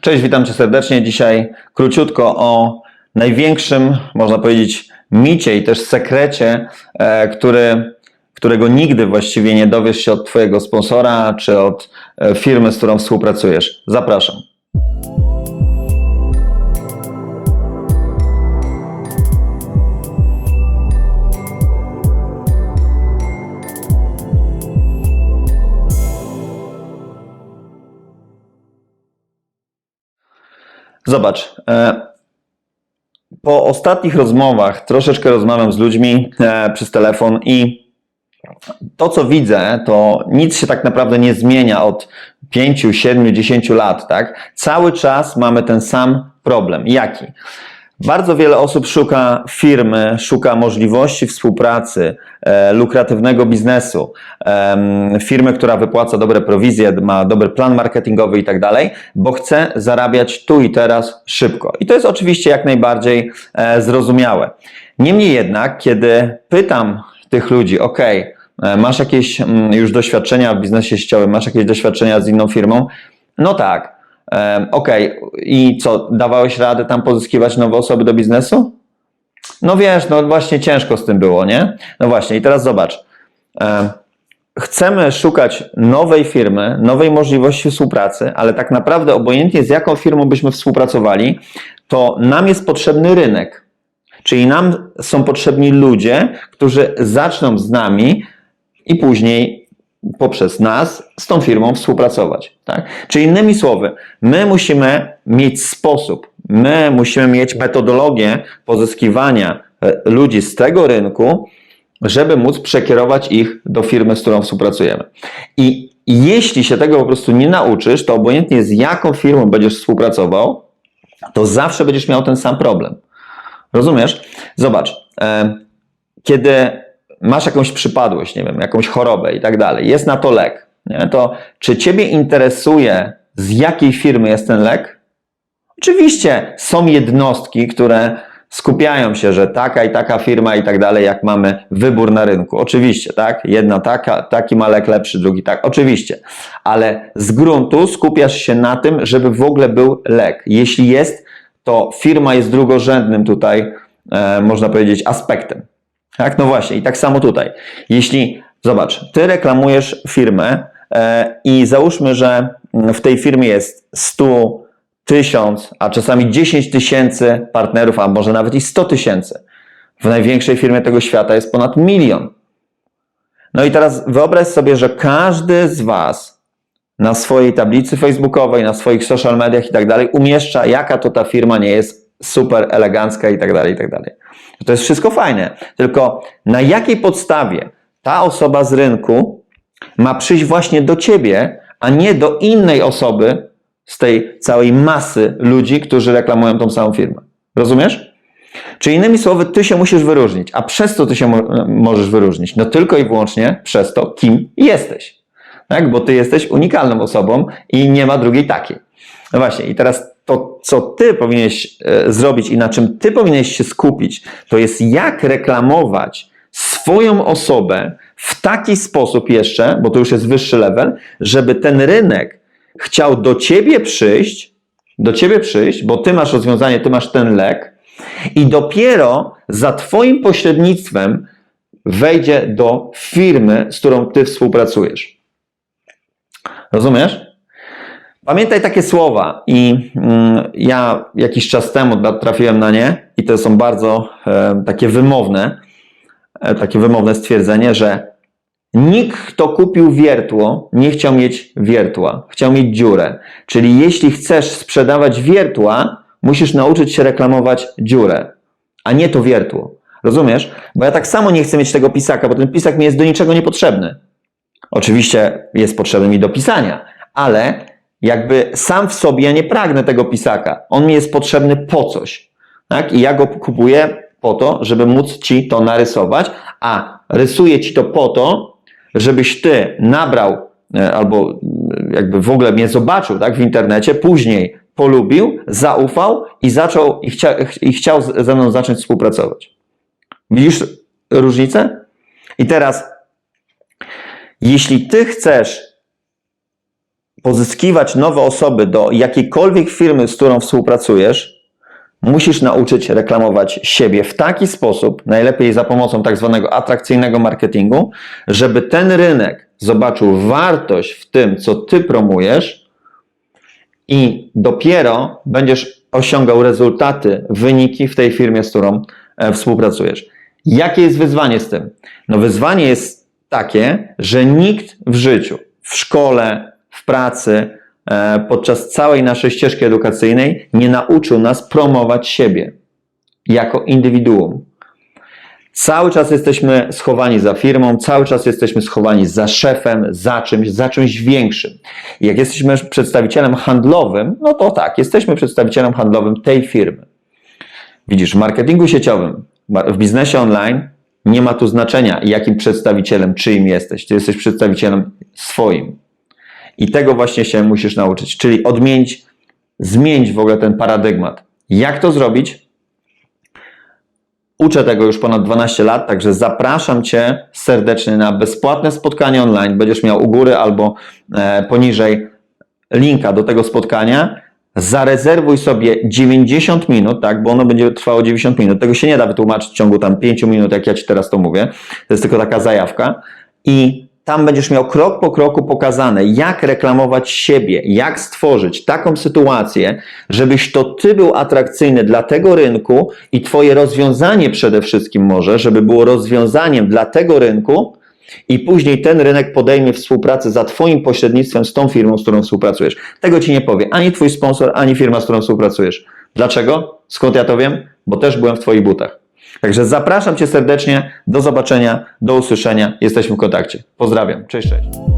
Cześć, witam Cię serdecznie. Dzisiaj króciutko o największym, można powiedzieć, micie i też sekrecie, e, który, którego nigdy właściwie nie dowiesz się od Twojego sponsora czy od e, firmy, z którą współpracujesz. Zapraszam. Zobacz. e, Po ostatnich rozmowach troszeczkę rozmawiam z ludźmi e, przez telefon i to, co widzę, to nic się tak naprawdę nie zmienia od 5, 7, 10 lat, tak? Cały czas mamy ten sam problem. Jaki? Bardzo wiele osób szuka firmy, szuka możliwości współpracy, e, lukratywnego biznesu, em, firmy, która wypłaca dobre prowizje, ma dobry plan marketingowy i tak dalej, bo chce zarabiać tu i teraz szybko. I to jest oczywiście jak najbardziej e, zrozumiałe. Niemniej jednak, kiedy pytam tych ludzi, ok, masz jakieś mm, już doświadczenia w biznesie sieciowym, masz jakieś doświadczenia z inną firmą? No tak. Okej, i co, dawałeś radę tam pozyskiwać nowe osoby do biznesu? No wiesz, no właśnie ciężko z tym było, nie? No właśnie, i teraz zobacz. Em, Chcemy szukać nowej firmy, nowej możliwości współpracy, ale tak naprawdę obojętnie z jaką firmą byśmy współpracowali, to nam jest potrzebny rynek. Czyli nam są potrzebni ludzie, którzy zaczną z nami i później poprzez nas z tą firmą współpracować. Tak? Czyli innymi słowy, my musimy mieć sposób, my musimy mieć metodologię pozyskiwania e, ludzi z tego rynku, żeby móc przekierować ich do firmy, z którą współpracujemy. I jeśli się tego po prostu nie nauczysz, to obojętnie z jaką firmą będziesz współpracował, to zawsze będziesz miał ten sam problem. Rozumiesz? Zobacz, e, kiedy masz jakąś przypadłość, nie wiem, jakąś chorobę i tak dalej, jest na to lek, nie? to czy Ciebie interesuje, z jakiej firmy jest ten lek? Oczywiście są jednostki, które skupiają się, że taka i taka firma i tak dalej, jak mamy wybór na rynku. Oczywiście, tak? Jedna taka, taki ma lek lepszy, drugi tak. Oczywiście. Ale z gruntu skupiasz się na tym, żeby w ogóle był lek. Jeśli jest, to firma jest drugorzędnym tutaj, e, można powiedzieć, aspektem. Tak, no właśnie, i tak samo tutaj. Jeśli, zobacz, ty reklamujesz firmę e, i załóżmy, że w tej firmie jest 100, 1000, a czasami 10 tysięcy partnerów, a może nawet i 100 tysięcy. W największej firmie tego świata jest ponad milion. No i teraz wyobraź sobie, że każdy z Was na swojej tablicy facebookowej, na swoich social mediach i tak dalej umieszcza, jaka to ta firma nie jest super elegancka i tak dalej, i tak dalej. To jest wszystko fajne, tylko na jakiej podstawie ta osoba z rynku ma przyjść właśnie do ciebie, a nie do innej osoby z tej całej masy ludzi, którzy reklamują tą samą firmę. Rozumiesz? Czyli innymi słowy, ty się musisz wyróżnić. A przez co ty się mo- możesz wyróżnić? No tylko i wyłącznie przez to, kim jesteś. Tak? Bo ty jesteś unikalną osobą i nie ma drugiej takiej. No właśnie, i teraz to, co ty powinieneś e, zrobić i na czym ty powinieneś się skupić, to jest jak reklamować swoją osobę w taki sposób jeszcze, bo to już jest wyższy level, żeby ten rynek chciał do ciebie przyjść, do ciebie przyjść, bo ty masz rozwiązanie, ty masz ten lek i dopiero za twoim pośrednictwem wejdzie do firmy, z którą ty współpracujesz. Rozumiesz? Pamiętaj takie słowa i mm, ja jakiś czas temu trafiłem na nie i to są bardzo takie wymowne, e, takie wymowne stwierdzenie, że nikt, kto kupił wiertło, nie chciał mieć wiertła, chciał mieć dziurę. Czyli jeśli chcesz sprzedawać wiertła, musisz nauczyć się reklamować dziurę, a nie to wiertło. Rozumiesz? Bo ja tak samo nie chcę mieć tego pisaka, bo ten pisak mi jest do niczego niepotrzebny. Oczywiście jest potrzebny mi do pisania, ale jakby sam w sobie ja nie pragnę tego pisaka. On mi jest potrzebny po coś. Tak? I ja go kupuję po to, żeby móc ci to narysować, a rysuję ci to po to, żebyś ty nabrał e, albo e, jakby w ogóle mnie zobaczył tak, w internecie, później polubił, zaufał i zaczął i, chcia, i chciał ze mną zacząć współpracować. Widzisz różnicę? I teraz, jeśli ty chcesz pozyskiwać nowe osoby do jakiejkolwiek firmy, z którą współpracujesz, musisz nauczyć reklamować siebie w taki sposób, najlepiej za pomocą tak zwanego atrakcyjnego marketingu, żeby ten rynek zobaczył wartość w tym, co ty promujesz i dopiero będziesz osiągał rezultaty, wyniki w tej firmie, z którą e, współpracujesz. Jakie jest wyzwanie z tym? No wyzwanie jest takie, że nikt w życiu, w szkole, w pracy, e, podczas całej naszej ścieżki edukacyjnej nie nauczył nas promować siebie jako indywiduum. Cały czas jesteśmy schowani za firmą, cały czas jesteśmy schowani za szefem, za czymś, za czymś większym. I jak jesteśmy przedstawicielem handlowym, no to tak, jesteśmy przedstawicielem handlowym tej firmy. Widzisz, w marketingu sieciowym, w biznesie online nie ma tu znaczenia, jakim przedstawicielem, czyim jesteś. Ty jesteś przedstawicielem swoim. I tego właśnie się musisz nauczyć, czyli odmienić, zmienić w ogóle ten paradygmat. Jak to zrobić? Uczę tego już ponad 12 lat, także zapraszam Cię serdecznie na bezpłatne spotkanie online. Będziesz miał u góry albo e, poniżej linka do tego spotkania. Zarezerwuj sobie 90 minut, tak, bo ono będzie trwało 90 minut. Tego się nie da wytłumaczyć w ciągu tam 5 minut, jak ja Ci teraz to mówię. To jest tylko taka zajawka. I tam będziesz miał krok po kroku pokazane, jak reklamować siebie, jak stworzyć taką sytuację, żebyś to ty był atrakcyjny dla tego rynku i twoje rozwiązanie przede wszystkim może, żeby było rozwiązaniem dla tego rynku i później ten rynek podejmie współpracę za twoim pośrednictwem z tą firmą, z którą współpracujesz. Tego ci nie powie ani twój sponsor, ani firma, z którą współpracujesz. Dlaczego? Skąd ja to wiem? Bo też byłem w twoich butach. Także zapraszam Cię serdecznie. Do zobaczenia, do usłyszenia. Jesteśmy w kontakcie. Pozdrawiam. Cześć, cześć.